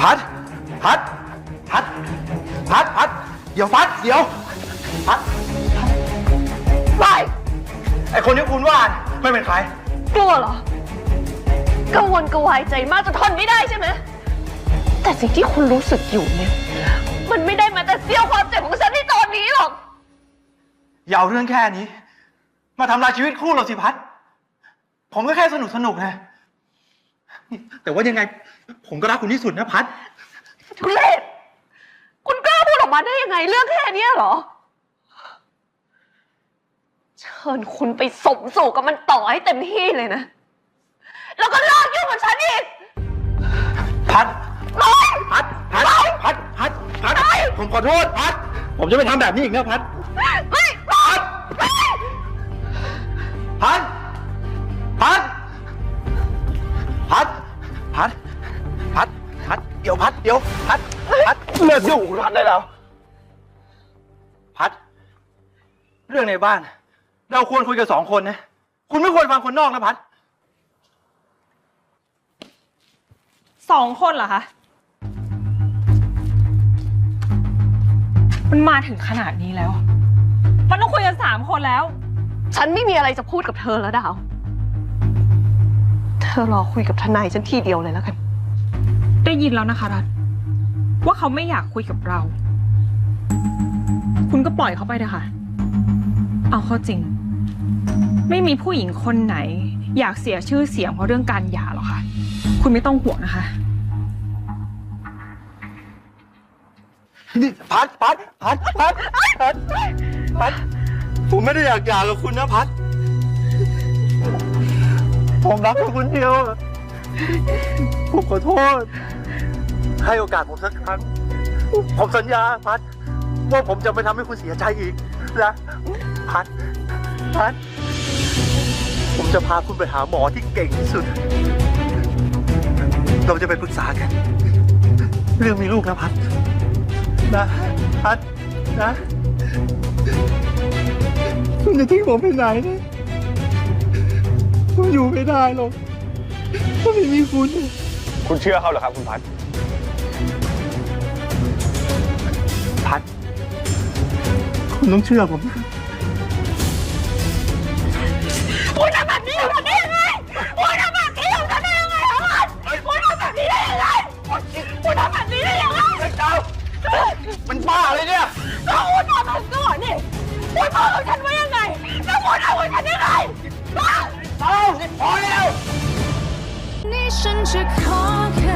พัด พัด พัด พัด พัด เดี๋ยวพัด เดี๋ยว พัดไปไอคนที่คุณว่าเนี่ยไม่เป็นใคร กลัวเหรอ กังวลกระวายใจมากจนทนไม่ได้ใช่ไหม แต่สิ่งที่คุณรู้สึกอยู่เนี่ย มันไม่ได้มาแต่เสี้ยวความเจ็บของฉันในตอนนี้หรอก อย่าเอาเรื่องแค่นี้ มาทำลายชีวิตคู่เราสิพัด ผมก็แค่สนุกสนุกนะนี่ แต่ว่ายังไง ผมก็รักคุณที่สุดนะพัดทุเรศคุณกล้าพูดออกมาได้ยังไงเรื่องแค่เนี้ยเหรอ เชิญคุณไปสมสู่กับมันต่อให้เต็มที่เลยนะ แล้วก็เลิกยุ่งกับฉันอีกพัดร้อย พัดพัดพัดพัดพัด ผมขอโทษพัด ผมจะไม่ทำแบบนี้อีกนะพัด ไม่ พัด พัด พัด เดี๋ยวพัด เดี๋ยว พัด พัด เลิกยุ่งกับคุณพัดได้แล้ว พัด เรื่องในบ้าน เราควรคุยกันสองคนนะ คุณไม่ควรฟังคนนอกนะพัด สองคนเหรอคะ มันมาถึงขนาดนี้แล้ว มันต้องคุยกันสามคนแล้ว ฉันไม่มีอะไรจะพูดกับเธอแล้วดาวเธอรอคุยกับทนายฉันทีเดียวเลยแล้วกัน ได้ยินแล้วนะคะรัฐว่าเขาไม่อยากคุยกับเรา คุณก็ปล่อยเขาไปเถอะค่ะ เอาเข้าจริง ไม่มีผู้หญิงคนไหน อยากเสียชื่อเสียงเพราะเรื่องการหย่าหรอกค่ะ คุณไม่ต้องห่วงนะคะ นี่พัดพัดพัดพัดพัดพัดผมไม่ได้อยากหย่ากับคุณนะพัด ผมรักกับคุณเดียว ผมขอโทษ ให้โอกาสผมสักครั้ง ผมสัญญาพัด ว่าผมจะไม่ทำให้คุณเสียใจอีกนะพัด พัด ผมจะพาคุณไปหาหมอที่เก่งที่สุด เราจะไปปรึกษากัน เรื่องมีลูกนะพัด นะ พัด นะ คุณจะทิ้งผมไปไหนเนี่ย ผมอยู่ไม่ได้หรอกถ้าไม่มีคุณ คุณเชื่อเขาเหรอครับ คุณพัด พัด คุณต้องเชื่อผมนะคุณทำแบบนี้กับฉันได้ยังไงคุณทำแบบนี้กับฉันได้ยังไงฮะคุณทำแบบนี้ได้ยังไงคุณทำแบบนี้ได้ยังไงเจ้ามันบ้าเลยเนี่ยก็คุณทำมันก่อนนี่คุณบอกกับฉันว่ายังไงแล้วคุณทำกับฉันยังไง เอาพอแล้ว นี่ฉันจะขอแค่เพื่อน